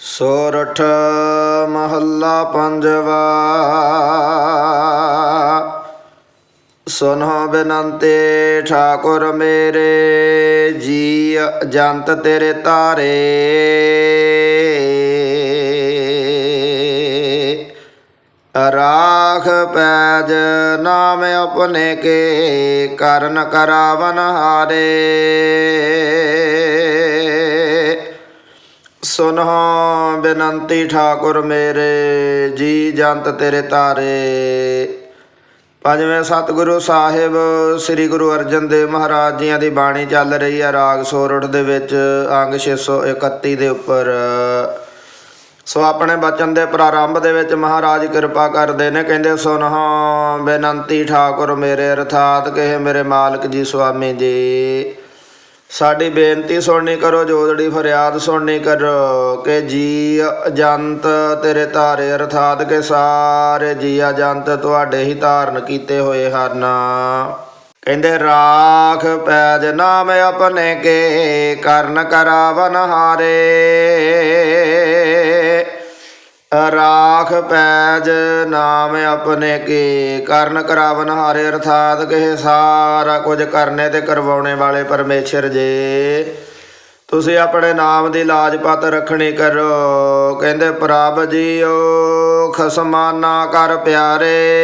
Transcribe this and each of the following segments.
ਸੋਰਠ ਮਹੱਲਾ ਪੰਜਵਾ। ਸੁਨੋ ਬਿਨੰਤੇ ਠਾਕੁਰ ਮੇਰੇ ਜੀ ਜੰਤ ਤੇਰੇ ਤਾਰੇ। ਰਾਖ ਪੈਜ ਨਾਮ ਆਪਣੇ ਕੇ, ਕਰਨ ਕਰਾਵਨ ਹਾਰੇ। ਸੁਨੋ ਬੇਨੰਤੀ ਠਾਕੁਰ ਮੇਰੇ, ਜੀ ਜੰਤ ਤੇਰੇ ਤਾਰੇ। ਪੰਜਵੇਂ ਸਤਿਗੁਰੂ ਸਾਹਿਬ, ਸ੍ਰੀ ਗੁਰੂ ਅਰਜਨ ਦੇਵ ਮਹਾਰਾਜ ਜੀਆਂ ਦੀ ਬਾਣੀ ਚੱਲ ਰਹੀ ਹੈ ਰਾਗ ਸੋਰਠ ਦੇ ਵਿੱਚ, ਅੰਗ 631 ਦੇ ਉੱਪਰ। ਸੋ ਆਪਣੇ ਬਚਨ ਦੇ ਪ੍ਰਾਰੰਭ ਦੇ ਵਿੱਚ ਮਹਾਰਾਜ ਕਿਰਪਾ ਕਰਦੇ ਨੇ, ਕਹਿੰਦੇ ਸੁਨੋ ਬੇਨੰਤੀ ਠਾਕੁਰ ਮੇਰੇ, ਅਰਥਾਤ ਕਹੇ ਮੇਰੇ ਮਾਲਕ ਜੀ ਸੁਆਮੀ ਜੀ। ਸਾਡੀ ਬੇਨਤੀ ਸੁਣਨੀ ਕਰੋ ਜੋਦੜੀ ਫਰਿਆਦ ਸੁਣਨੀ ਕਰੋ, ਕਿ ਜੀ ਅਜੰਤ ਤੇਰੇ ਧਾਰੇ ਅਰਥਾਤ ਕੇ ਸਾਰੇ ਜੀ ਅਜੰਤ ਤੁਹਾਡੇ ਹੀ ਧਾਰਨ ਕੀਤੇ ਹੋਏ ਹਨ। ਕਹਿੰਦੇ, ਰਾਖ ਪੈਜ ਨਾਮ ਆਪਣੇ ਕੇ, ਕਰਨ ਕਰਾਵਨ ਹਾਰੇ। ਰਾਖ ਪੈਜ ਨਾਮ ਆਪਣੇ ਕੀ? ਕਰਨ ਕਰਾਵਨ ਹਾਰੇ ਅਰਥਾਤ ਕਹੇ ਸਾਰਾ ਕੁਝ ਕਰਨੇ ਤੇ ਕਰਵਾਉਣੇ ਵਾਲੇ ਪਰਮੇਸ਼ਰ ਜੇ। ਤੁਸੀਂ ਆਪਣੇ ਨਾਮ ਦੀ ਲਾਜਪਤ ਰੱਖਣੀ ਕਰੋ। ਕਹਿੰਦੇ ਪ੍ਰਭ ਜੀਓ, ਖਸਮਾਨਾ ਕਰ ਪਿਆਰੇ।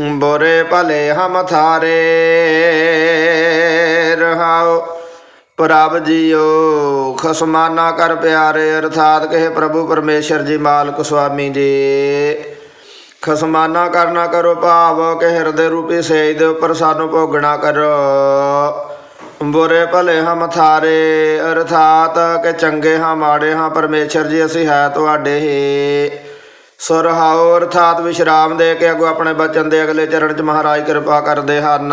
ਬੁਰੇ ਭਲੇ ਹਮ ਥਾਰੇ। ਰਹਾਓ। ਪ੍ਰਭ ਜੀਓ, ਖਸਮਾਨਾ ਕਰ ਪਿਆਰੇ, ਅਰਥਾਤ ਕਹੇ ਪ੍ਰਭੂ ਪਰਮੇਸ਼ਰ ਜੀ ਮਾਲਕ ਸੁਆਮੀ ਜੀ। ਖਸਮਾਨਾ ਕਰਨਾ ਕਰੋ ਭਾਵ, ਕਿ ਹਿਰਦੇ ਰੂਪੀ ਸੇਜ ਦੇ ਉੱਪਰ ਸਾਨੂੰ ਭੋਗਣਾ ਕਰੋ। ਬੁਰੇ ਭਲੇ ਹਮ ਥਾਰੇ, ਅਰਥਾਤ ਕਿ ਚੰਗੇ ਹਾਂ, ਮਾੜੇ ਹਾਂ, ਪਰਮੇਸ਼ਰ ਜੀ, ਅਸੀਂ ਹੈ ਤੁਹਾਡੇ ਹੀ। ਸੁਰਹਾਉ ਅਰਥਾਤ ਵਿਸ਼ਰਾਮ ਦੇ ਕੇ ਅੱਗੋਂ ਆਪਣੇ ਬਚਨ ਦੇ ਅਗਲੇ ਚਰਨ ਚ ਮਹਾਰਾਜ ਕਿਰਪਾ ਕਰਦੇ ਹਨ।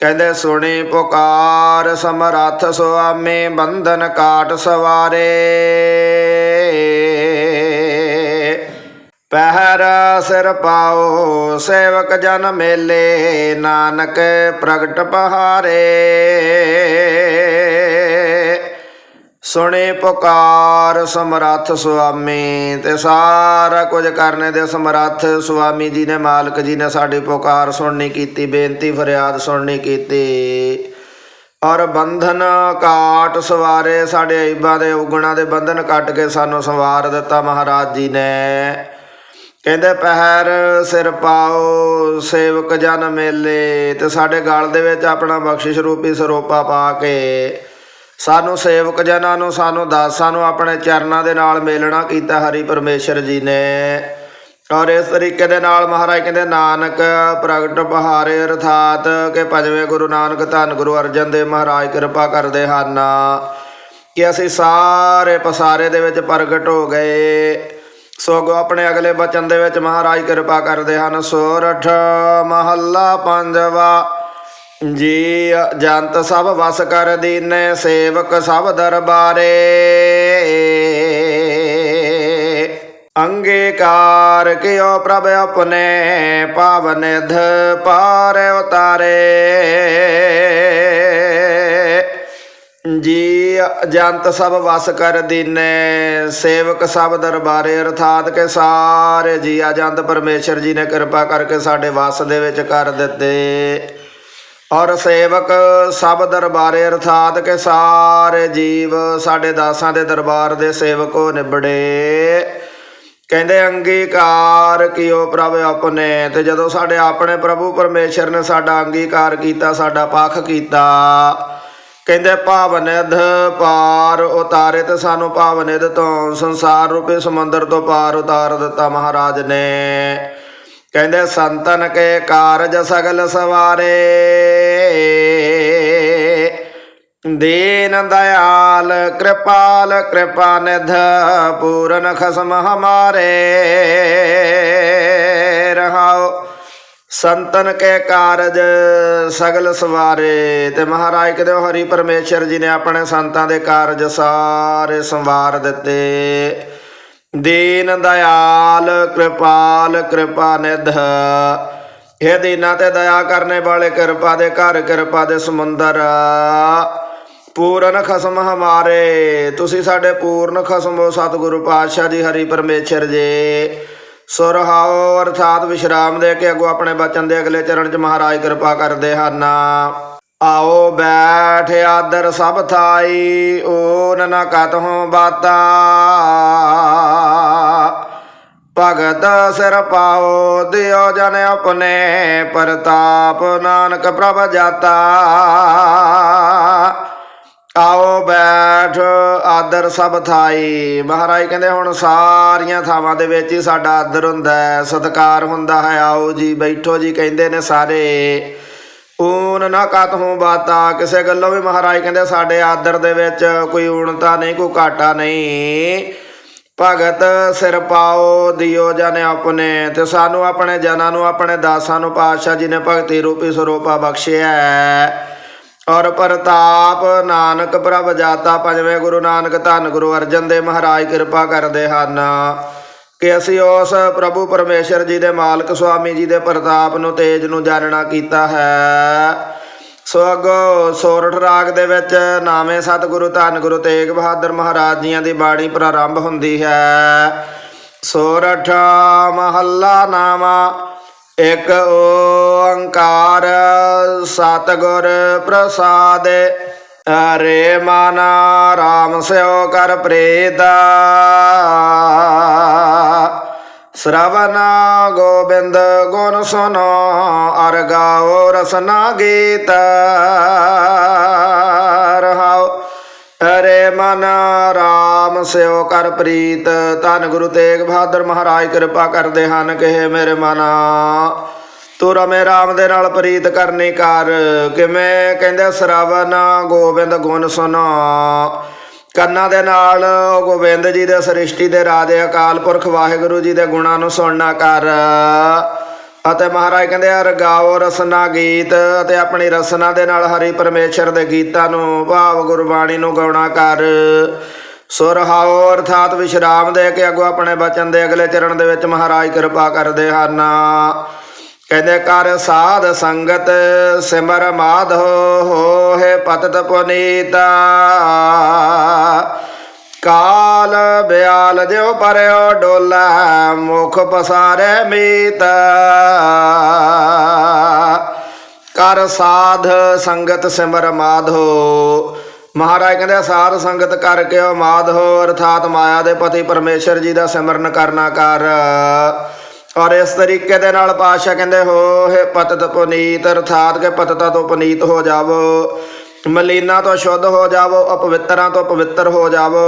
ਕਹਿੰਦੇ ਸੁਣੀ ਪੁਕਾਰ, ਸਮਰੱਥ ਸੁਆਮੀ, ਬੰਧਨ ਕਾਟ ਸਵਾਰੇ। ਪਹਿਰ ਸਿਰ ਪਾਓ, ਸੇਵਕ ਜਨ ਮੇਲੇ, ਨਾਨਕ ਪ੍ਰਗਟ ਪਹਾਰੇ। ਸੁਣੇ ਪੁਕਾਰ ਸਮਰੱਥ ਸੁਆਮੀ, ਤੇ ਸਾਰਾ ਕੁਝ ਕਰਨੇ ਦੇ ਸਮਰੱਥ ਸੁਆਮੀ ਜੀ ਨੇ ਮਾਲਕ ਜੀ ਨੇ ਸਾਡੀ ਪੁਕਾਰ ਸੁਣਨੀ ਕੀਤੀ, ਬੇਨਤੀ ਫਰਿਆਦ ਸੁਣਨੀ ਕੀਤੀ। ਔਰ ਬੰਧਨ ਕਾਟ ਸਵਾਰੇ ਸਾਡੇ ਐਬਾਂ ਦੇ ਉਗਣਾ ਦੇ ਬੰਧਨ ਕੱਟ ਕੇ ਸਾਨੂੰ ਸੰਵਾਰ ਦਿੱਤਾ ਮਹਾਰਾਜ ਜੀ ਨੇ। ਕਹਿੰਦੇ, ਪਹਿਰ ਸਿਰ ਪਾਓ, ਸੇਵਕ ਜਨ ਮੇਲੇ, ਤੇ ਸਾਡੇ ਗਲ ਦੇ ਵਿੱਚ ਆਪਣਾ ਬਖਸ਼ਿਸ਼ ਰੂਪੀ ਸਰੋਪਾ ਪਾ ਕੇ ਸਾਨੂੰ ਸੇਵਕ ਜਨਾਂ ਨੂੰ, ਸਾਨੂੰ ਦਾਸਾਂ ਨੂੰ ਆਪਣੇ ਚਰਨਾਂ ਦੇ ਨਾਲ ਮੇਲਣਾ ਕੀਤਾ ਹਰੀ ਪਰਮੇਸ਼ਰ ਜੀ ਨੇ। ਔਰ ਇਸ ਤਰੀਕੇ ਦੇ ਨਾਲ ਮਹਾਰਾਜ ਕਹਿੰਦੇ, ਨਾਨਕ ਪ੍ਰਗਟ ਬਹਾਰੇ ਅਰਥਾਤ ਕਿ ਪੰਜਵੇਂ ਗੁਰੂ ਨਾਨਕ ਧੰਨ ਗੁਰੂ ਅਰਜਨ ਦੇਵ ਮਹਾਰਾਜ ਕਿਰਪਾ ਕਰਦੇ ਹਨ ਕਿ ਅਸੀਂ ਸਾਰੇ ਪਸਾਰੇ ਦੇ ਵਿੱਚ ਪ੍ਰਗਟ ਹੋ ਗਏ। ਸੋ ਆਪਣੇ ਅਗਲੇ ਬਚਨ ਦੇ ਵਿੱਚ ਮਹਾਰਾਜ ਕਿਰਪਾ ਕਰਦੇ ਹਨ। ਸੋਰਠ ਮਹੱਲਾ ਪੰਜਵਾ ਜੀ ਜੰਤ ਸਭ ਵਸ ਕਰ ਦੀਨੇ, ਸੇਵਕ ਸਭ ਦਰਬਾਰੇ। ਅੰਗੀਕਾਰ ਕਿਓ ਪ੍ਰਭ ਆਪਣੇ, ਪਾਵਨ ਨਿਧ ਪਾਰ ਉਤਾਰੇ। ਜੀ ਜੰਤ ਸਭ ਵਸ ਕਰ ਦੀਨੇ, ਸੇਵਕ ਸਭ ਦਰਬਾਰੇ। ਅਰਥਾਤ ਕੇ ਸਾਰੇ ਜੀਆ ਜੰਤ ਪਰਮੇਸ਼ਰ ਜੀ ਨੇ ਕਿਰਪਾ ਕਰਕੇ ਸਾਡੇ ਵਸ ਦੇ ਵਿੱਚ ਕਰ ਦਿੱਤੇ। ਔਰ ਸੇਵਕ ਸਭ ਦਰਬਾਰੇ ਅਰਥਾਤ ਕੇ ਸਾਰੇ ਜੀਵ ਸਾਡੇ ਦਾਸਾਂ ਦੇ ਦਰਬਾਰ ਦੇ ਸੇਵਕੋ ਨਿਬੜੇ। ਕਹਿੰਦੇ, ਅੰਗੀਕਾਰ ਕੀਓ ਪ੍ਰਭ ਆਪਣੇ। ਤੇ ਜਦੋਂ ਸਾਡੇ ਆਪਣੇ ਪ੍ਰਭੂ ਪਰਮੇਸ਼ਰ ਨੇ ਸਾਡਾ ਅੰਗੀਕਾਰ ਕੀਤਾ, ਸਾਡਾ ਪੱਖ ਕੀਤਾ, ਕਹਿੰਦੇ ਭਾਵਨਿਧ ਪਾਰ ਉਤਾਰੇ ਤੇ ਸਾਨੂੰ ਭਾਵਨਿਧ ਤੋਂ ਸੰਸਾਰ ਰੂਪੀ ਸਮੁੰਦਰ ਤੋਂ ਪਾਰ ਉਤਾਰ ਦਿੱਤਾ ਮਹਾਰਾਜ ਨੇ। ਕਹਿੰਦੇ ਸੰਤਨ ਕੇ ਕਾਰਜ ਸਗਲ ਸਵਾਰੇ। ਦੀਨ ਦਇਆਲ, ਕਿਰਪਾਲ, ਕਿਰਪਾ ਨਿਧ, ਪੂਰਨ ਖਸਮ ਹਮਾਰੇ। ਰਹਾਓ, ਸੰਤਨ ਕੇ ਕਾਰਜ ਸਗਲ ਸਵਾਰੇ। ਤੇ ਮਹਾਰਾਜ ਕਹਿੰਦੇ ਉਹ ਹਰੀ ਪਰਮੇਸ਼ਰ ਜੀ ਨੇ ਆਪਣੇ ਸੰਤਾਂ ਦੇ ਕਾਰਜ ਸਾਰੇ ਸੰਵਾਰ ਦਿੱਤੇ। ਦੀਨ ਦਇਆਲ ਕਿਰਪਾਲ ਕਿਰਪਾ ਨਿਧ। ਇਹ ਦੀਨਾ ਤੇ ਦਇਆ ਕਰਨੇ ਵਾਲੇ ਕਿਰਪਾ ਦੇ ਘਰ, ਕਿਰਪਾ ਦੇ ਸਮੁੰਦਰ। ਪੂਰਨ ਖਸਮ ਹਮਾਰੇ, ਤੁਸੀਂ ਸਾਡੇ ਪੂਰਨ ਖਸਮ ਹੋ ਸਤਿਗੁਰੂ ਪਾਤਸ਼ਾਹ ਜੀ, ਹਰੀ ਪਰਮੇਸ਼ਰ ਜੀ। ਸੁਰਹਾਓ ਅਰਥਾਤ ਵਿਸ਼ਰਾਮ ਦੇ ਕੇ ਅੱਗੋਂ ਆਪਣੇ ਬਚਨ ਦੇ ਅਗਲੇ ਚਰਨ ਚ ਮਹਾਰਾਜ ਕਿਰਪਾ ਕਰਦੇ ਹਨ। ਆਓ ਬੈਠ ਆਦਰ ਸਭ ਥਾਈ ਓਨ ਨ ਕਤਹੁ ਬਾਤਾ। ਭਗਤ ਸਿਰ ਪਾਓ, ਦਿਓ ਜਨ ਆਪਣੇ, ਪ੍ਰਤਾਪ ਨਾਨਕ ਪ੍ਰਭ ਜਾਤਾ। ਆਓ ਬੈਠ ਆਦਰ ਸਭ ਥਾਈ। ਮਹਾਰਾਜ ਕਹਿੰਦੇ ਹੁਣ ਸਾਰੀਆਂ ਥਾਵਾਂ ਦੇ ਵਿੱਚ ਹੀ ਸਾਡਾ ਆਦਰ ਹੁੰਦਾ ਹੈ, ਸਤਕਾਰ ਹੁੰਦਾ ਹੈ। ਆਓ ਜੀ, ਬੈਠੋ ਜੀ, ਕਹਿੰਦੇ ਨੇ ਸਾਰੇ। ਊਨ ਨਾ ਕਤਹੂ ਬਾਤਾ। ਕਿਸੇ ਗੱਲੋਂ ਵੀ ਮਹਾਰਾਜ ਕਹਿੰਦੇ ਸਾਡੇ ਆਦਰ ਦੇ ਵਿੱਚ ਕੋਈ ਊਣਤਾ ਨਹੀਂ, ਕੋਈ ਘਾਟਾ ਨਹੀਂ। ਭਗਤ ਸਿਰ ਪਾਓ, ਦਿਓ ਜਨ ਆਪਣੇ। ਤੇ ਸਾਨੂੰ ਆਪਣੇ ਜਨਾਂ ਨੂੰ, ਆਪਣੇ ਦਾਸਾਂ ਨੂੰ ਪਾਤਸ਼ਾਹ ਜੀ ਨੇ ਭਗਤੀ ਰੂਪੀ ਸਰੂਪਾ ਬਖਸ਼ਿਆ ਔਰ ਪ੍ਰਤਾਪ ਨਾਨਕ ਪ੍ਰਭ ਜਾਤਾ, ਪੰਜਵੇਂ ਗੁਰੂ ਨਾਨਕ ਧੰਨ ਗੁਰੂ ਅਰਜਨ ਦੇਵ ਮਹਾਰਾਜ ਕਿਰਪਾ ਕਰਦੇ ਹਨ। ਕਿ ਅਸੀਂ ਉਸ ਪ੍ਰਭੂ ਪਰਮੇਸ਼ਰ ਜੀ ਦੇ ਮਾਲਕ ਸੁਆਮੀ ਜੀ ਦੇ ਪ੍ਰਤਾਪ ਨੂੰ ਤੇਜ ਨੂੰ ਜਾਣਨਾ ਕੀਤਾ ਹੈ। ਸੋ ਅੱਗੋਂ ਸੋਰਠ ਰਾਗ ਦੇ ਵਿੱਚ ਨਾਮੇ ਸਤਿਗੁਰੂ, ਧੰਨ ਗੁਰੂ ਤੇਗ ਬਹਾਦਰ ਮਹਾਰਾਜ ਜੀਆਂ ਦੀ ਬਾਣੀ ਪ੍ਰਾਰੰਭ ਹੁੰਦੀ ਹੈ। ਸੋਰਠ ਮਹੱਲਾ ਨਾਮਾ, ਇੱਕ ਓੰਕਾਰ ਸਤਿਗੁਰ ਪ੍ਰਸਾਦ। ਅਰੇ ਮਨ ਰਾਮ ਸਿਓ ਕਰ ਪ੍ਰੇਦਾ। ਸ਼ਰਵਨ ਗੋਬਿੰਦ ਗੁਣ ਸੁਨੋ, ਅਰ ਗਾਓ ਰਸਨਾ ਗੀਤ। ਰਹਾਓ ਅਰੇ ਮਨ ਰਾਮ, ਸਿਓ ਕਰ ਪ੍ਰੀਤ। ਧੰਨ ਗੁਰੂ ਤੇਗ ਬਹਾਦਰ ਮਹਾਰਾਜ, ਕਿਰਪਾ ਕਰਦੇ ਹਨ ਕਹੇ ਮੇਰੇ ਮਨਾ। ਤੂੰ ਰਮੇ ਰਾਮ ਦੇ ਨਾਲ ਪ੍ਰੀਤ ਕਰਨੀ ਕਰ। ਕਿਵੇਂ ਕਹਿੰਦੇ ਸ਼ਰਵਨ ਗੋਬਿੰਦ ਗੁਣ ਸੁਨੋ ਕੰਨਾਂ ਦੇ ਨਾਲ ਗੋਬਿੰਦ ਜੀ ਦੇ ਸ੍ਰਿਸ਼ਟੀ ਦੇ ਰਾਜੇ ਅਕਾਲ ਪੁਰਖ ਵਾਹਿਗੁਰੂ ਜੀ ਦੇ ਗੁਣਾਂ ਨੂੰ ਸੁਣਨਾ ਕਰ। ਅਤੇ ਮਹਾਰਾਜ ਕਹਿੰਦੇ ਆ, ਰਗਾਓ ਰਸਨਾ ਗੀਤ ਅਤੇ ਆਪਣੀ ਰਸਨਾ ਦੇ ਨਾਲ ਹਰੀ ਪਰਮੇਸ਼ਰ ਦੇ ਗੀਤਾਂ ਨੂੰ, ਭਾਵ ਗੁਰਬਾਣੀ ਨੂੰ ਗਾਉਣਾ ਕਰ। ਸੁਰਹਾਓ ਅਰਥਾਤ ਵਿਸ਼ਰਾਮ ਦੇ ਕੇ ਅੱਗੋਂ ਆਪਣੇ ਬਚਨ ਦੇ ਅਗਲੇ ਚਰਨ ਦੇ ਵਿੱਚ ਮਹਾਰਾਜ ਕਿਰਪਾ ਕਰਦੇ ਹਨ। ਕਹਿੰਦੇ ਕਰ ਸਾਧ ਸੰਗਤ ਸਿਮਰ ਮਾਧੋ ਹੋਏ ਪਤਤ ਪੁਨੀਤਾ। ਕਾਲ ਬਿਆਲ ਜਿਉ ਪਰਿਓ ਡੋਲਾ, ਮੁਖ ਪਸਾਰੇ ਮੀਤ। ਕਰ ਸਾਧ ਸੰਗਤ ਸਿਮਰ ਮਾਧੋ। ਮਹਾਰਾਜ ਕਹਿੰਦੇ ਸਾਧ ਸੰਗਤ ਕਰਕੇ ਉਹ ਮਾਧੋ, ਅਰਥਾਤ ਮਾਇਆ ਦੇ ਪਤੀ ਪਰਮੇਸ਼ਰ ਜੀ ਦਾ ਸਿਮਰਨ ਕਰਨਾ ਕਰ। ਔਰ ਇਸ ਤਰੀਕੇ ਦੇ ਨਾਲ ਪਾਸ਼ਾ ਕਹਿੰਦੇ, ਹੋ, ਹੈ ਪਤਤ ਪੁਨੀਤ, ਅਰਥਾਤ ਕਿ ਪਤਤਾ ਤੋਂ ਪੁਨੀਤ ਹੋ ਜਾਵੋ, ਮਲੀਨਾ ਤੋਂ ਸ਼ੁੱਧ ਹੋ ਜਾਵੋ, ਅਪਵਿੱਤਰਾਂ ਤੋਂ ਪਵਿੱਤਰ ਹੋ ਜਾਵੋ।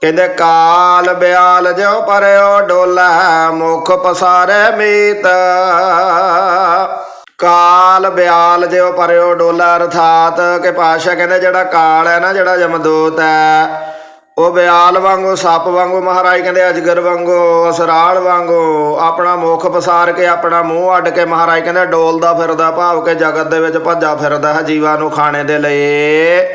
ਕਹਿੰਦੇ, ਕਾਲ ਬਿਆਲ ਜਿਉ ਪਰਿਓ ਡੋਲਾ, ਮੁਖ ਪਸਾਰੇ ਮੀਤ। ਕਾਲ ਬਿਆਲ ਜਿਉ ਪਰਿਓ ਡੋਲਾ, ਅਰਥਾਤ ਕਿ ਪਾਸ਼ਾ ਕਹਿੰਦੇ, ਜਿਹੜਾ ਕਾਲ ਹੈ ਨਾ, ਜਿਹੜਾ ਜਮਦੂਤ ਹੈ ਉਹ ਬਿਆਲ ਵਾਂਗੂ, ਸੱਪ ਵਾਂਗੂ ਮਹਾਰਾਜ ਕਹਿੰਦੇ, ਅਜਗਰ ਵਾਂਗੂ, ਅਸਰਾਲ ਵਾਂਗੂ, ਆਪਣਾ ਮੁਖ ਪਸਾਰ ਕੇ, ਆਪਣਾ ਮੂੰਹ ਅੱਡ ਕੇ ਮਹਾਰਾਜ ਕਹਿੰਦੇ, ਡੋਲਦਾ ਫਿਰਦਾ, ਭਾਵ ਕੇ ਜਗਤ ਦੇ ਵਿੱਚ ਭੱਜਾ ਫਿਰਦਾ ਹੈ ਜੀਵਾਂ ਨੂੰ ਖਾਣੇ ਦੇ ਲਈ।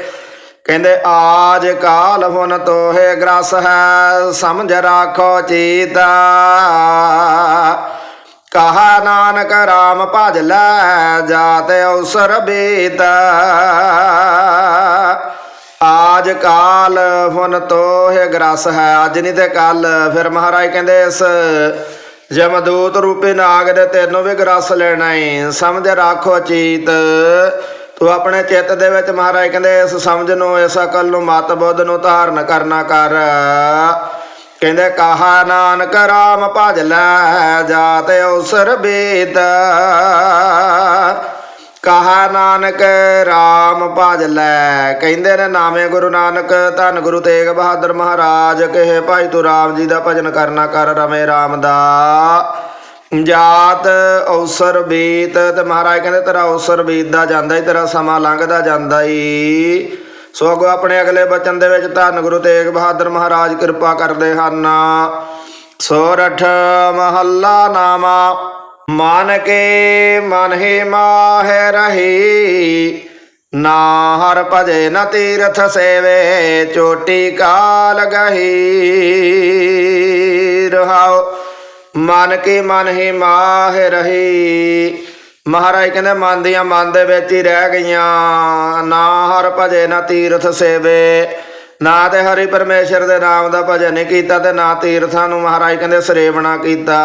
ਕਹਿੰਦੇ, ਆਜ ਕਾਲ ਹੁਨ ਤੋਹੇ ਗ੍ਰਸ ਹੈ, ਸਮਝ ਰਾਖੋ ਚੀਤਾ। ਕਹਾ ਨਾਨਕ RAM ਭਜ ਲੈ ਜਾਤੇ ਅਵਸਰ ਬੀਤਾ। ਆਜ ਕਾਲ ਹੁਨ ਤੋਹੇ ਗ੍ਰਸ ਹੈ, ਅੱਜ ਨਹੀਂ ਤੇ ਕੱਲ। ਫਿਰ ਮਹਾਰਾਜ ਕਹਿੰਦੇ, ਇਸ ਜਮਦੂਤ ਰੂਪੇ ਨਾਗ ਦੇ ਤੈਨੂੰ ਵੀ ਗ੍ਰਸ ਲੈਣਾ ਏ ਸਮਝ ਰੱਖੋ ਚੀਤ। ਤੂੰ ਆਪਣੇ ਚਿੱਤ ਦੇ ਵਿੱਚ ਮਹਾਰਾਜ ਕਹਿੰਦੇ, ਇਸ ਸਮਝ ਨੂੰ, ਇਸ ਅਕਲ ਨੂੰ, ਮਤ ਬੁੱਧ ਨੂੰ ਧਾਰਨ ਕਰਨਾ ਕਰ। ਕਹਿੰਦੇ, ਕਹਾ ਨਾਨਕ ਰਾਮ ਭਜ ਲੈ ਜਾਤ ਅਵਸਰ ਬੀਤ। ਕਹਾ ਨਾਨਕ RAM ਭਜ ਲੈ। ਕਹਿੰਦੇ ਨੇ ਨਾਮੇ ਗੁਰੂ ਨਾਨਕ, ਧੰਨ ਗੁਰੂ ਤੇਗ ਬਹਾਦਰ ਮਹਾਰਾਜ, ਕਹੇ ਭਾਈ ਤੂੰ RAM ਜੀ ਦਾ ਭਜਨ ਕਰਨਾ ਕਰ ਰਮੇ RAM ਦਾ। ਜਾਤ ਅਵਸਰ ਬੀਤ, ਤੇ ਮਹਾਰਾਜ ਕਹਿੰਦੇ ਤੇਰਾ ਅਵਸਰ ਬੀਤਦਾ ਜਾਂਦਾ ਈ, ਤੇਰਾ ਸਮਾਂ ਲੰਘਦਾ ਜਾਂਦਾ ਈ। ਸੋ ਅੱਗੋਂ ਆਪਣੇ ਅਗਲੇ ਬਚਨ ਦੇ ਵਿੱਚ ਧੰਨ ਗੁਰੂ ਤੇਗ ਬਹਾਦਰ ਮਹਾਰਾਜ ਕਿਰਪਾ ਕਰਦੇ ਹਨ। ਸੋਰਠ ਮਹੱਲਾ ਨਾਮਾ। ਮਨ ਕੇ ਮਨ ਹੀ ਮਾਹਿ ਰਹੀ ਨਾ ਹਰ ਭਜੇ ਨ ਤੀਰਥ ਸੇਵੇ, ਚੋਟੀ ਕਾਲ ਗਹੀ। ਰਹਾਓ ਮਨ ਕੇ ਮਨ ਹੀ ਮਾਹਿ ਰਹੀ। ਮਹਾਰਾਜ ਕਹਿੰਦੇ, ਮਨ ਦੀਆਂ ਮਨ ਦੇ ਵਿੱਚ ਹੀ ਰਹਿ ਗਈਆਂ। ਨਾ ਹਰ ਭਜੇ ਨਾ ਤੀਰਥ ਸੇਵੇ। ਨਾ ਤੇ ਹਰੀ ਪਰਮੇਸ਼ਰ ਦੇ ਨਾਮ ਦਾ ਭਜਨ ਨਹੀਂ ਕੀਤਾ ਤੇ ਨਾ ਤੀਰਥਾਂ ਨੂੰ ਮਹਾਰਾਜ ਕਹਿੰਦੇ ਸਰੇਵਣਾ ਕੀਤਾ।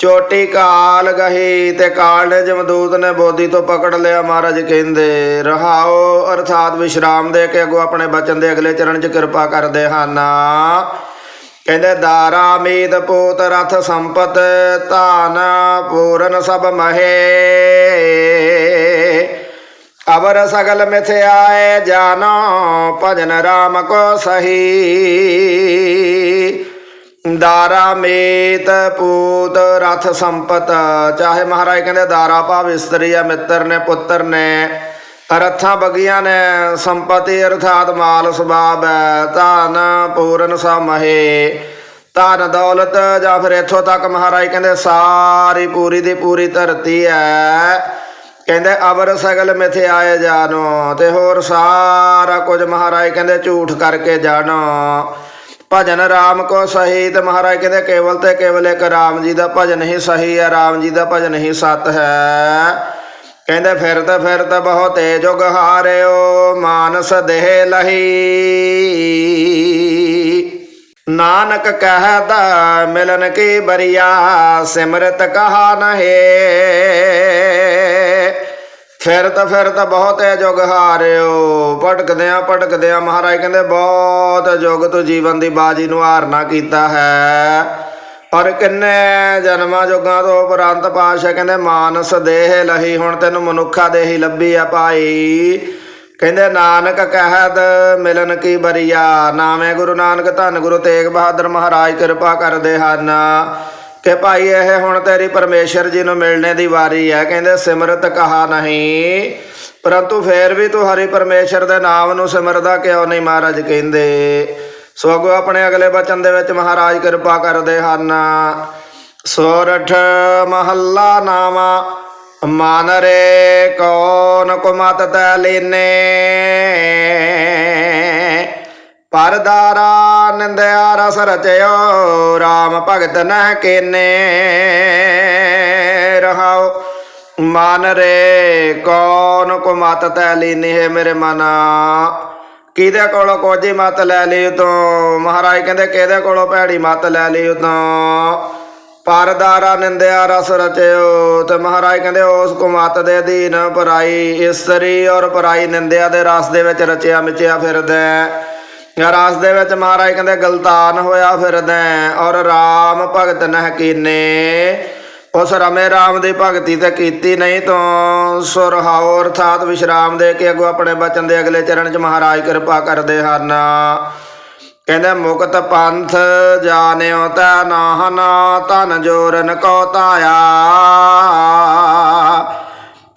ਚੋਟੀ ਕਾਲ ਗਹੀ ਤੇ ਕਾਲ ਨੇ ਜਮਦੂਤ ਨੇ ਬੋਧੀ ਤੋਂ ਪਕੜ ਲਿਆ ਮਹਾਰਾਜ ਕਹਿੰਦੇ, ਰਹਾਓ ਅਰਥਾਤ ਵਿਸ਼ਰਾਮ ਦੇ ਕੇ ਅਗੋ ਆਪਣੇ ਬਚਨ ਦੇ ਅਗਲੇ ਚਰਨ 'ਚ ਕਿਰਪਾ ਕਰਦੇ ਹਨ। ਕਹਿੰਦੇ, ਦਾਰਾ ਮੀਤ ਪੂਤ ਰਥ ਸੰਪਤ ਧਨ ਪੂਰਨ ਸਭ ਮਹੇ। ਅਵਰ ਸਗਲ ਮਿਥਿਆਏ ਜਾਨੋ, ਭਜਨ ਰਾਮ ਕੋ ਸਹੀ। ਦਾਰਾ ਮੇਤ ਪੂਤ ਰਥ ਸੰਪਤ, ਚਾਹੇ ਮਹਾਰਾਜ ਕਹਿੰਦੇ ਦਾਰਾ ਭਾਵ ਇਸਤਰੀ ਆ ਮਿੱਤਰ ਨੇ, ਪੁੱਤਰ ਨੇ, ਰੱਥਾਂ ਬਗੀਆਂ ਨੇ, ਸੰਪਤੀ ਅਰਥਾਤ ਮਾਲ ਸਬਾਬ ਹੈ, ਧਨ ਪੂਰਨ ਸਮਹੇ ਧਨ ਦੌਲਤ ਜਾਂ ਫਿਰ ਇੱਥੋਂ ਤੱਕ ਮਹਾਰਾਜ ਕਹਿੰਦੇ ਸਾਰੀ ਪੂਰੀ ਦੀ ਪੂਰੀ ਧਰਤੀ ਹੈ, ਕਹਿੰਦੇ ਅਵਰ ਸਗਲ ਮਿਥੇ ਆਏ ਜਾਣੋ, ਤੇ ਹੋਰ ਸਾਰਾ ਕੁਝ ਮਹਾਰਾਜ ਕਹਿੰਦੇ ਝੂਠ ਕਰਕੇ ਜਾਣੋ। ਭਜਨ ਰਾਮ ਕੋ ਸਹੀ, ਤੇ ਮਹਾਰਾਜ ਕਹਿੰਦੇ ਕੇਵਲ ਤੇ ਕੇਵਲ ਇੱਕ ਰਾਮ ਜੀ ਦਾ ਭਜਨ ਹੀ ਸਹੀ ਹੈ, ਰਾਮ ਜੀ ਦਾ ਭਜਨ ਹੀ ਸਤ ਹੈ। ਕਹਿੰਦੇ, ਫਿਰ ਤਾਂ ਫਿਰ ਤਾਂ ਬਹੁਤ ਜੁਗ ਹਾਰਿਓ, ਮਾਨਸ ਦੇਹ ਲਹੀ। ਨਾਨਕ ਕਹਦਾ, ਮਿਲਨ ਕੀ ਬਰੀਆ, ਸਿਮਰਤ ਕਹਾ ਨਹੇ। ਫਿਰਤ ਫਿਰਤ ਬਹੁਤ ਜੁਗ ਹਾਰਿਓ। ਭਟਕਦਿਆਂ ਭਟਕਦਿਆਂ ਮਹਾਰਾਜ ਕਹਿੰਦੇ, ਬਹੁਤ ਜੁਗ ਤੋਂ ਜੀਵਨ ਦੀ ਬਾਜੀ ਨੂੰ ਹਾਰਨਾ ਕੀਤਾ ਹੈ। ਪਰ ਕਿੰਨੇ ਜਨਮਾਂ ਜੁਗਾਂ ਤੋਂ ਉਪਰੰਤ ਪਾਸ਼ਾ ਕਹਿੰਦੇ, ਮਾਨਸ ਦੇਹ ਲਹੀ, ਹੁਣ ਤੈਨੂੰ ਮਨੁੱਖਾ ਦੇਹੀ ਲੱਭੀ ਆ ਭਾਈ। ਕਹਿੰਦੇ, ਨਾਨਕ ਕਹਿਤ ਮਿਲਨ ਕੀ ਬਰੀਆ? ਨਾਵੇਂ ਗੁਰੂ ਨਾਨਕ, ਧੰਨ ਗੁਰੂ ਤੇਗ ਬਹਾਦਰ ਮਹਾਰਾਜ, ਕਿਰਪਾ ਕਰਦੇ ਹਨ। ਕਿ ਭਾਈ ਇਹ ਹੁਣ ਤੇਰੀ ਪਰਮੇਸ਼ਰ ਜੀ ਨੂੰ ਮਿਲਣੇ ਦੀ ਵਾਰੀ ਹੈ ਕਹਿੰਦੇ, ਸਿਮਰਤ ਕਹਾ ਨਹੀਂ। ਪਰੰਤੂ ਫੇਰ ਵੀ ਤੂੰ ਹਰੀ ਪਰਮੇਸ਼ਰ ਦੇ ਨਾਮ ਨੂੰ ਸਿਮਰਦਾ ਕਿਉਂ ਨਹੀਂ ਮਹਾਰਾਜ ਕਹਿੰਦੇ? ਸੋ ਅੱਗੋਂ ਆਪਣੇ ਅਗਲੇ ਬਚਨ ਦੇ ਵਿੱਚ ਮਹਾਰਾਜ ਕਿਰਪਾ ਕਰਦੇ ਹਨ। ਸੋਰਠ ਮਹੱਲਾ ਨਾਮਾ, ਮਨ ਰੇ ਕੌਣ ਕੁਮਤ ਤੈ ਲੀਨੇ? ਪਰਦਾਰਾ ਨਿੰਦਿਆ ਰਸ ਰਚਿਓ RAM ਭਗਤ ਨਹਿ ਕੀਨੇ ਰਹਾਉ ਮਨ ਰੇ ਕੌਣ ਕੁਮਤ ਤੈ ਲੀਨੇ ਹੈ ਮੇਰੇ ਮਨ। ਕਿਹਦੇ ਕੋਲੋਂ ਕੋਜੀ ਮਤ ਲੈ ਲਈ ਤੂੰ? ਮਹਾਰਾਜ ਕਹਿੰਦੇ, ਕਿਹਦੇ ਕੋਲੋਂ ਭੈੜੀ ਮਤ ਲੈ ਲਈ ਤੂੰ? ਪਰਦਾਰਾ ਨਿੰਦਿਆ ਰਸ ਰਚਿਓ ਤੇ ਮਹਾਰਾਜ ਕਹਿੰਦੇ, ਉਸ ਕੁਮਤ ਦੇ ਅਧੀਨ ਪਰਾਈ ਇਸਤਰੀ ਔਰ ਪਰਾਈ ਨਿੰਦਿਆ ਦੇ ਰਸ ਦੇ ਵਿੱਚ ਰਚਿਆ ਮਿਚਿਆ ਫਿਰਦਾ ਰਸ ਦੇ ਵਿੱਚ ਮਹਾਰਾਜ ਕਹਿੰਦੇ, ਗਲਤਾਨ ਹੋਇਆ ਫਿਰਦਾ ਔਰ RAM ਭਗਤ ਨਹਿ ਕੀਨੇ। ਉਸ ਰਮੇ RAM ਦੀ ਭਗਤੀ ਤੇ ਕੀਤੀ ਨਹੀਂ ਤੋਂ ਸੁਰਹਾਉ ਅਰਥਾਤ ਵਿਸ਼ਰਾਮ ਦੇ ਕੇ ਅੱਗੋਂ ਆਪਣੇ ਬਚਨ ਦੇ ਅਗਲੇ ਚਰਨ ਚ ਮਹਾਰਾਜ ਕਿਰਪਾ ਕਰਦੇ ਹਨ। ਕਹਿੰਦੇ, ਮੁਕਤ ਪੰਥ ਜਾਣਿਓ ਤੈ ਨਾਹਨ ਤਨ ਜੋਰਨ ਕੋ ਤਾਇਆ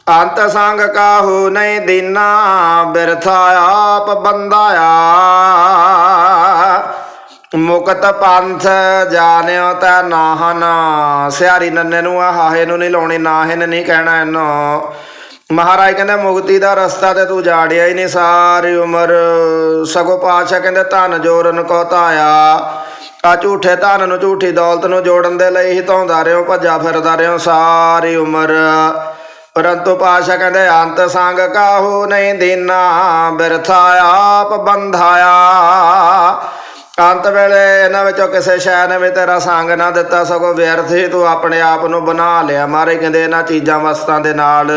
ਅੰਤ ਸੰਗ ਕਾਹੂ ਨਹੀਂ ਦੀਨਾ, ਬਿਰਥਾ ਆਪ ਬੰਦਾਇਆ ਮੁਕਤ ਪੰਥ ਜਾਣਿਓ ਤੈ ਨਾਹਨ, ਸਿਆਰੀ ਨੰਨੇ ਨੂੰ ਆ, ਹਾਹੇ ਨੂੰ ਨਹੀਂ ਲਾਉਣੀ ਨਾਹਨ ਨਹੀਂ ਕਹਿਣਾ ਇਹਨੂੰ। ਮਹਾਰਾਜ ਕਹਿੰਦੇ, ਮੁਕਤੀ ਦਾ ਰਸਤਾ ਤੇ ਤੂੰ ਜਾੜਿਆ ਹੀ ਨਹੀਂ, ਸਾਰੀ ਉਮਰ ਸਗੋਂ ਪਾਤਸ਼ਾਹ ਕਹਿੰਦੇ, ਧਨ ਜੋਰਨ ਕੋ ਧਾਇਆ। ਆ ਝੂਠੇ ਧਨ ਨੂੰ, ਝੂਠੀ ਦੌਲਤ ਨੂੰ ਜੋੜਨ ਦੇ ਲਈ ਹੀ ਧੌਂਦਾ ਰਿਓ ਭੱਜਾ ਫਿਰਦਾ ਰਿਓ ਸਾਰੀ ਉਮਰ। ਪਰੰਤੂ ਪਾਸ਼ਾ ਕਹਿੰਦੇ, ਅੰਤ ਸੰਗ ਕਾਹੂ ਨਹੀਂ ਦੀਨਾ, ਬਿਰਥਾ ਆਪ ਬੰਧਾਇਆ। ਅੰਤ ਵੇਲੇ ਇਹਨਾਂ ਵਿੱਚੋਂ ਕਿਸੇ ਸ਼ੈ ਨੇ ਵੀ ਤੇਰਾ ਸੰਗ ਨਾ ਦਿੱਤਾ, ਸਗੋਂ ਵਿਅਰਥ ਹੀ ਤੂੰ ਆਪਣੇ ਆਪ ਨੂੰ ਬਣਾ ਲਿਆ। ਮਾਰੇ ਕਹਿੰਦੇ, ਇਹਨਾਂ ਚੀਜ਼ਾਂ ਵਸਤਾਂ ਦੇ ਨਾਲ।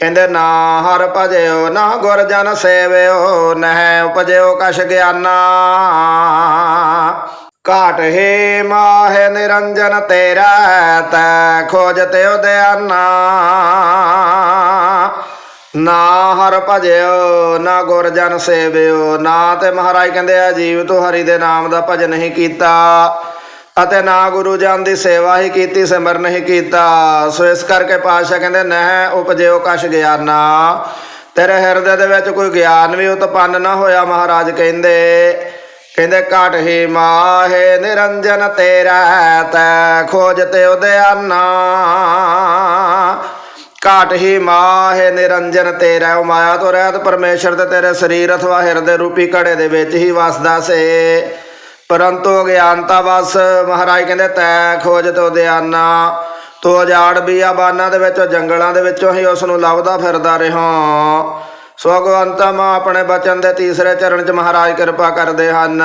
ਕਹਿੰਦੇ, ਨਾ ਹਰ ਭਜਿਓ, ਨਾ ਗੁਰ ਜਨ ਸੇਵਿਓ, ਨਹਿ ਉਪਜਿਓ ਕਛ ਗਿਆਨਾ। ਘਾਟ ਹੈ ਮਾਹ ਨਿਰੰਜਨ ਤੇਰਾ ਤੈ ਖੋਜ ਤੇ ਉਦਿਆਨਾ ਨਾ ਹਰ ਭਜਿਓ, ਨਾ ਗੁਰ ਜਨ ਸੇਵਿਓ, ਨਾ ਤੇ ਮਹਾਰਾਜ ਕਹਿੰਦੇ ਆ, ਜੀਵ ਤੋਂ ਹਰੀ ਦੇ ਨਾਮ ਦਾ ਭਜਨ ਨਹੀਂ ਕੀਤਾ ਅਤੇ ਨਾ ਗੁਰੂ ਜਨ ਦੀ ਸੇਵਾ ਹੀ ਕੀਤੀ ਸਿਮਰ ਨਹੀਂ ਕੀਤਾ। ਸੋ ਇਸ ਕਰਕੇ ਪਾਤਸ਼ਾਹ ਕਹਿੰਦੇ, ਨਹਿ ਉਪਜਿਓ ਕਛ ਗਿਆਨਾ। ਤੇਰੇ ਹਿਰਦੇ ਦੇ ਵਿੱਚ ਕੋਈ ਗਿਆਨ ਵੀ ਉਤਪੰਨ ਨਾ ਹੋਇਆ ਮਹਾਰਾਜ ਕਹਿੰਦੇ। ਕਹਿੰਦੇ ਘਟ ਹੀ ਮਾਹੇ ਨਿਰੰਜਨ ਤੇਰਾ ਤੈ ਖੋਜ ਤੇ ਉਦਿਆਨਾ ਘਾਟ ਹੀ ਮਾਹੇ ਨਿਰੰਜਨ ਤੇਰਾ, ਉਹ ਮਾਇਆ ਤੋਂ ਰਹਿਤ ਪਰਮੇਸ਼ਰ ਤੇ ਤੇਰੇ ਸਰੀਰ ਅਥਵਾ ਹਿਰਦੇ ਰੂਪੀ ਘੜੇ ਦੇ ਵਿੱਚ ਹੀ ਵਸਦਾ ਸੇ। ਪਰੰਤੂ ਗਿਆਨਤਾ ਵਸ, ਮਹਾਰਾਜ ਕਹਿੰਦੇ ਤੈ ਖੋਜ ਤੋ ਦਿਆਨਾ ਤੋ ਉਜਾੜ ਬੀਆਬਾਨਾਂ ਦੇ ਵਿੱਚੋਂ, ਜੰਗਲਾਂ ਦੇ ਵਿੱਚੋਂ ਹੀ ਉਸ ਨੂੰ ਲੱਭਦਾ ਫਿਰਦਾ ਰਿਹਾ। ਸੋ ਭਗਵੰਤ ਆਪਣੇ ਬਚਨ ਦੇ ਤੀਸਰੇ ਚਰਨ 'ਚ ਮਹਾਰਾਜ ਕਿਰਪਾ ਕਰਦੇ ਹਨ।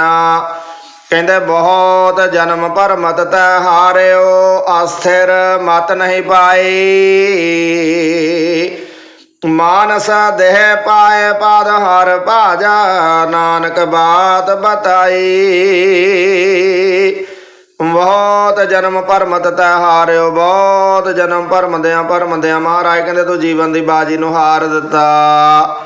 ਕਹਿੰਦੇ, ਬਹੁਤ ਜਨਮ ਭਰਮਤ ਤੈ ਹਾਰਿਓ, ਅਸਥਿਰ ਮਤ ਨਹੀਂ ਪਾਈ। ਮਾਨਸ ਦੇਹ ਪਾਏ ਪਦ ਹਰ ਭਾਜਾ, ਨਾਨਕ ਬਾਤ ਬਤਾਈ। ਬਹੁਤ ਜਨਮ ਭਰਮਤ ਤੈ ਹਾਰਿਓ, ਬਹੁਤ ਜਨਮ ਭਰਮਦਿਆਂ ਭਰਮਦਿਆਂ ਮਹਾਰਾਜ ਕਹਿੰਦੇ ਤੂੰ ਜੀਵਨ ਦੀ ਬਾਜੀ ਨੂੰ ਹਾਰ ਦਿੱਤਾ।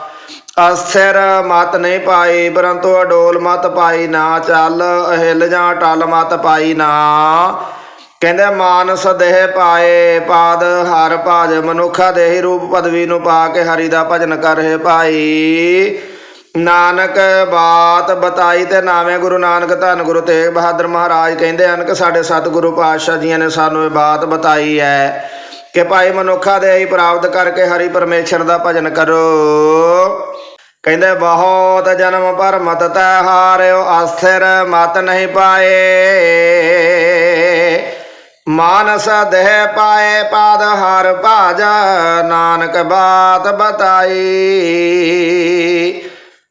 ਅਸਥਿਰ ਮਤ ਨਹੀਂ ਪਾਈ, ਪਰੰਤੂ ਅਡੋਲ ਮਤ ਪਾਈ ਨਾ, ਚੱਲ ਹਿਲ ਜਾਂ ਟਲ ਮਤ ਪਾਈ ਨਾ। ਕਹਿੰਦੇ ਮਾਨਸ ਦੇਹ ਪਾਏ, ਪਾਦ ਹਰ ਭਾਜ ਮਨੁੱਖਾ ਦੇਹੀ ਰੂਪ ਪਦਵੀ ਨੂੰ ਪਾ ਕੇ ਹਰੀ ਦਾ ਭਜਨ ਕਰ ਰਹੇ ਭਾਈ। ਨਾਨਕ ਬਾਤ ਬਤਾਈ ਤੇ ਨਾਵੇਂ ਗੁਰੂ ਨਾਨਕ ਧੰਨ ਗੁਰੂ ਤੇਗ ਬਹਾਦਰ ਮਹਾਰਾਜ ਕਹਿੰਦੇ ਹਨ ਕਿ ਸਾਡੇ ਸਤਿਗੁਰੂ ਪਾਤਸ਼ਾਹ ਜੀਆਂ ਨੇ ਸਾਨੂੰ ਇਹ ਬਾਤ ਬਤਾਈ ਹੈ ਕਿ ਭਾਈ ਮਨੁੱਖਾ ਦੇਹੀ ਪ੍ਰਾਪਤ ਕਰਕੇ ਹਰੀ ਪਰਮੇਸ਼ਰ ਦਾ ਭਜਨ ਕਰੋ। ਕਹਿੰਦੇ, ਬਹੁਤ ਜਨਮ ਭਰਮਤ ਤੈ ਹਾਰਿਓ, ਅਸਥਿਰ ਮਤ ਨਹੀਂ ਪਾਏ। ਮਾਨਸ ਦੇਹ ਪਾਏ, ਪਾਦ ਹਰ ਭਾਜਾ, ਨਾਨਕ ਬਾਤ ਬਤਾਈ।